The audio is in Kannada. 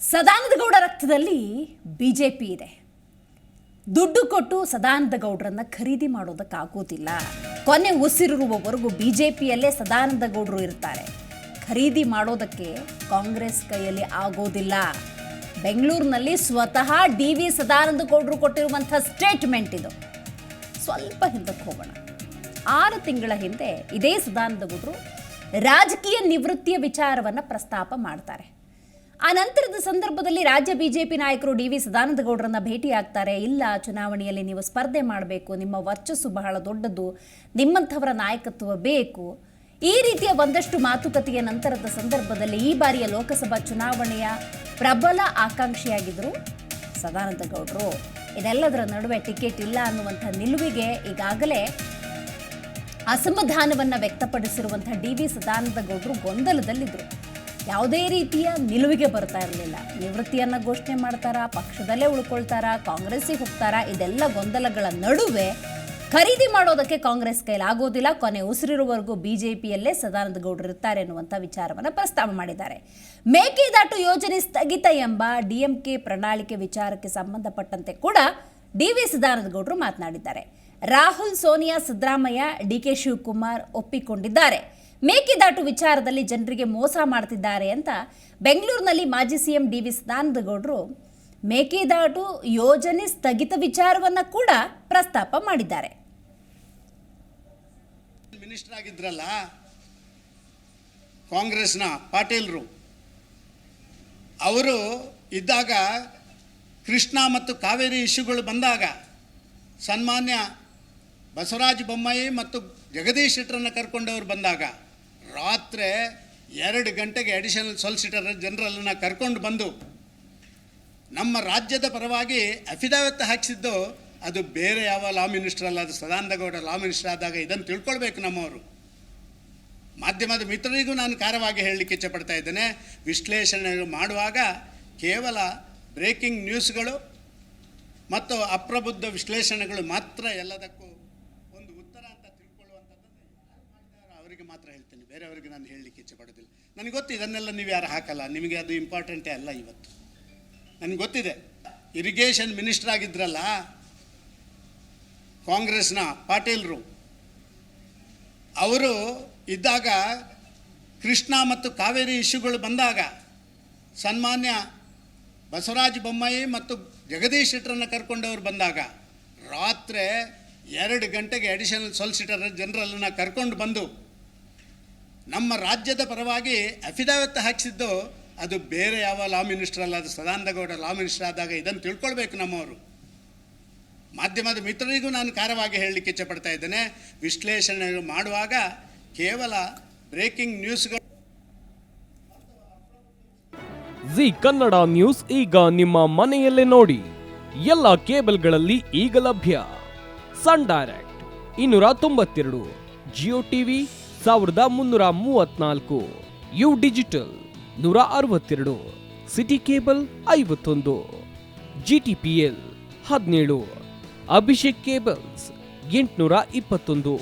ಸದಾನಂದ ಗೌಡ ರಕ್ತದಲ್ಲಿ ಬಿ ಜೆ ಪಿ ಇದೆ. ದುಡ್ಡು ಕೊಟ್ಟು ಸದಾನಂದ ಗೌಡರನ್ನ ಖರೀದಿ ಮಾಡೋದಕ್ಕಾಗೋದಿಲ್ಲ. ಕೊನೆ ಉಸಿರಿರುವವರೆಗೂ ಬಿ ಜೆ ಪಿಯಲ್ಲೇ ಸದಾನಂದ ಗೌಡರು ಇರ್ತಾರೆ. ಖರೀದಿ ಮಾಡೋದಕ್ಕೆ ಕಾಂಗ್ರೆಸ್ ಕೈಯಲ್ಲಿ ಆಗೋದಿಲ್ಲ. ಬೆಂಗಳೂರಿನಲ್ಲಿ ಸ್ವತಃ ಡಿ ವಿ ಸದಾನಂದ ಗೌಡರು ಕೊಟ್ಟಿರುವಂಥ ಸ್ಟೇಟ್ಮೆಂಟ್ ಇದು. ಸ್ವಲ್ಪ ಹಿಂದಕ್ಕೆ ಹೋಗೋಣ. ಆರು ತಿಂಗಳ ಹಿಂದೆ ಇದೇ ಸದಾನಂದ ಗೌಡರು ರಾಜಕೀಯ ನಿವೃತ್ತಿಯ ವಿಚಾರವನ್ನು ಪ್ರಸ್ತಾಪ ಮಾಡ್ತಾರೆ. ಆ ನಂತರದ ಸಂದರ್ಭದಲ್ಲಿ ರಾಜ್ಯ ಬಿಜೆಪಿ ನಾಯಕರು ಡಿ ವಿ ಸದಾನಂದ ಭೇಟಿ ಭೇಟಿಯಾಗ್ತಾರೆ. ಇಲ್ಲ, ಚುನಾವಣೆಯಲ್ಲಿ ನೀವು ಸ್ಪರ್ಧೆ ಮಾಡಬೇಕು. ನಿಮ್ಮ ವರ್ಚಸ್ಸು ಬಹಳ ದೊಡ್ಡದು. ನಿಮ್ಮಂಥವರ ನಾಯಕತ್ವ ಬೇಕು. ಈ ರೀತಿಯ ಒಂದಷ್ಟು ಮಾತುಕತೆಯ ನಂತರದ ಸಂದರ್ಭದಲ್ಲಿ ಈ ಬಾರಿಯ ಲೋಕಸಭಾ ಚುನಾವಣೆಯ ಪ್ರಬಲ ಆಕಾಂಕ್ಷಿಯಾಗಿದ್ದರು ಸದಾನಂದ ಗೌಡರು ಇದೆಲ್ಲದರ ನಡುವೆ ಟಿಕೆಟ್ ಇಲ್ಲ ಅನ್ನುವಂಥ ನಿಲುವಿಗೆ ಈಗಾಗಲೇ ಅಸಮಾಧಾನವನ್ನು ವ್ಯಕ್ತಪಡಿಸಿರುವಂಥ ಡಿ ವಿ ಸದಾನಂದ ಗೌಡರು ಗೊಂದಲದಲ್ಲಿದ್ದರು ಯಾವುದೇ ರೀತಿಯ ನಿಲುವಿಗೆ ಬರ್ತಾ ಇರಲಿಲ್ಲ. ನಿವೃತ್ತಿಯನ್ನು ಘೋಷಣೆ ಮಾಡ್ತಾರಾ, ಪಕ್ಷದಲ್ಲೇ ಉಳ್ಕೊಳ್ತಾರಾ, ಕಾಂಗ್ರೆಸ್ಸಿಗೆ ಹೋಗ್ತಾರಾ, ಇದೆಲ್ಲ ಗೊಂದಲಗಳ ನಡುವೆ ಖರೀದಿ ಮಾಡೋದಕ್ಕೆ ಕಾಂಗ್ರೆಸ್ ಕೈಲಿ ಆಗೋದಿಲ್ಲ. ಕೊನೆ ಉಸಿರಿರುವವರೆಗೂ ಬಿಜೆಪಿಯಲ್ಲೇ ಸದಾನಂದ ಗೌಡರು ಇರ್ತಾರೆ ಎನ್ನುವಂಥ ವಿಚಾರವನ್ನು ಪ್ರಸ್ತಾವ ಮಾಡಿದ್ದಾರೆ. ಮೇಕೆದಾಟು ಯೋಜನೆ ಸ್ಥಗಿತ ಎಂಬ ಡಿಎಂಕೆ ಪ್ರಣಾಳಿಕೆ ವಿಚಾರಕ್ಕೆ ಸಂಬಂಧಪಟ್ಟಂತೆ ಕೂಡ ಡಿ ವಿ ಸದಾನಂದ ಗೌಡರು ಮಾತನಾಡಿದ್ದಾರೆ. ರಾಹುಲ್, ಸೋನಿಯಾ, ಸಿದ್ದರಾಮಯ್ಯ, ಡಿಕೆ ಶಿವಕುಮಾರ್ ಒಪ್ಪಿಕೊಂಡಿದ್ದಾರೆ. ಮೇಕೆದಾಟು ವಿಚಾರದಲ್ಲಿ ಜನರಿಗೆ ಮೋಸ ಮಾಡ್ತಿದ್ದಾರೆ ಅಂತ ಬೆಂಗಳೂರಿನಲ್ಲಿ ಮಾಜಿ ಸಿ ಎಂ ಡಿ ವಿ ಸದಾನಂದಗೌಡರು ಮೇಕೆದಾಟು ಯೋಜನೆ ಸ್ಥಗಿತ ವಿಚಾರವನ್ನು ಕೂಡ ಪ್ರಸ್ತಾಪ ಮಾಡಿದ್ದಾರೆ. ಮಿನಿಸ್ಟರ್ ಆಗಿದ್ರಲ್ಲ, ಕಾಂಗ್ರೆಸ್ನ ಪಾಟೀಲ್ರು, ಅವರು ಇದ್ದಾಗ ಕೃಷ್ಣ ಮತ್ತು ಕಾವೇರಿ ಇಶ್ಯೂಗಳು ಬಂದಾಗ ಸನ್ಮಾನ್ಯ ಬಸವರಾಜ ಬೊಮ್ಮಾಯಿ ಮತ್ತು ಜಗದೀಶ್ ಶೆಟ್ಟರನ್ನು ಕರ್ಕೊಂಡವರು ಬಂದಾಗ ರಾತ್ರಿ ಎರಡು ಗಂಟೆಗೆ ಅಡಿಷನಲ್ ಸೊಲಿಸಿಟರ್ ಜನರಲನ್ನು ಕರ್ಕೊಂಡು ಬಂದು ನಮ್ಮ ರಾಜ್ಯದ ಪರವಾಗಿ ಅಫಿದಾವತ್ತ ಹಾಕಿಸಿದ್ದು ಅದು ಬೇರೆ ಯಾವ ಲಾ ಮಿನಿಸ್ಟರ್ ಅಲ್ಲ, ಅದು ಸದಾನಂದಗೌಡ ಲಾ ಮಿನಿಸ್ಟರ್ ಆದಾಗ ಇದನ್ನು ತಿಳ್ಕೊಳ್ಬೇಕು ನಮ್ಮವರು. ಮಾಧ್ಯಮದ ಮಿತ್ರರಿಗೂ ನಾನು ಖಾರವಾಗಿ ಹೇಳಲಿಕ್ಕೆ ಇಚ್ಛಪಡ್ತಾ ಇದ್ದೇನೆ. ವಿಶ್ಲೇಷಣೆ ಮಾಡುವಾಗ ಕೇವಲ ಬ್ರೇಕಿಂಗ್ ನ್ಯೂಸ್ಗಳು ಮತ್ತು ಅಪ್ರಬುದ್ಧ ವಿಶ್ಲೇಷಣೆಗಳು ಮಾತ್ರ ಎಲ್ಲದಕ್ಕೂ ಅವರಿಗೆ ಮಾತ್ರ ಹೇಳ್ತೇನೆ. ಬೇರೆಯವರಿಗೆ ನಾನು ಹೇಳಲಿಕ್ಕೆ ಇಚ್ಛೆಪಡೋದಿಲ್ಲ ನನಗೆ ಗೊತ್ತು ಇದನ್ನೆಲ್ಲ ನೀವು ಯಾರು ಹಾಕಲ್ಲ. ನಿಮಗೆ ಅದು ಇಂಪಾರ್ಟೆಂಟೇ ಅಲ್ಲ ಇವತ್ತು. ನನಗೆ ಗೊತ್ತಿದೆ. ಇರಿಗೇಷನ್ ಮಿನಿಸ್ಟರ್ ಆಗಿದ್ರಲ್ಲ, ಕಾಂಗ್ರೆಸ್ನ ಪಾಟೀಲ್ರು ಅವರು ಇದ್ದಾಗ ಕೃಷ್ಣ ಮತ್ತು ಕಾವೇರಿ ಇಶ್ಯೂಗಳು ಬಂದಾಗ ಸನ್ಮಾನ್ಯ ಬಸವರಾಜ ಬೊಮ್ಮಾಯಿ ಮತ್ತು ಜಗದೀಶ್ ಶೆಟ್ಟರನ್ನು ಕರ್ಕೊಂಡವ್ರು ಬಂದಾಗ ರಾತ್ರಿ ಎರಡು ಗಂಟೆಗೆ ಅಡಿಷನಲ್ ಸೊಲಿಸಿಟರ್ ಜನರಲನ್ನು ಕರ್ಕೊಂಡು ಬಂದು ನಮ್ಮ ರಾಜ್ಯದ ಪರವಾಗಿ ಅಫಿದಾವಿತ್ ಹಾಕಿಸಿದ್ದು ಅದು ಬೇರೆ ಯಾವ ಲಾ ಮಿನಿಸ್ಟರ್ ಅಲ್ಲ, ಅದು ಸದಾನಂದಗೌಡ ಲಾ ಮಿನಿಸ್ಟರ್ ಆದಾಗ ಇದನ್ನು ತಿಳ್ಕೊಳ್ಬೇಕು ನಮ್ಮವರು. ಮಾಧ್ಯಮದ ಮಿತ್ರರಿಗೂ ನಾನು ಖಾರವಾಗಿ ಹೇಳಲಿಕ್ಕೆ ಇಚ್ಛಪಡ್ತಾ ಇದ್ದೇನೆ. ವಿಶ್ಲೇಷಣೆ ಮಾಡುವಾಗ ಕೇವಲ ಬ್ರೇಕಿಂಗ್ ನ್ಯೂಸ್ಗಳು ಜಿ ಕನ್ನಡ ನ್ಯೂಸ್ ಈಗ ನಿಮ್ಮ ಮನೆಯಲ್ಲೇ ನೋಡಿ. ಎಲ್ಲ ಕೇಬಲ್ಗಳಲ್ಲಿ ಈಗ ಲಭ್ಯ. ಸನ್ ಡೈರೆಕ್ಟ್, ಇನ್ನೂರ ತೊಂಬತ್ತೆರಡು ಜಿಯೋ ಟಿವಿ ಸಾವಿರದ ಮುನ್ನೂರ ಮೂವತ್ನಾಲ್ಕು ಯು ಡಿಜಿಟಲ್ ನೂರ ಅರವತ್ತೆರಡು. ಸಿಟಿ ಕೇಬಲ್ ಐವತ್ತೊಂದು. ಜಿ ಟಿ ಪಿ ಎಲ್ ಹದಿನೇಳು. ಅಭಿಷೇಕ್ ಕೇಬಲ್ಸ್ ಎಂಟುನೂರ ಇಪ್ಪತ್ತೊಂದು.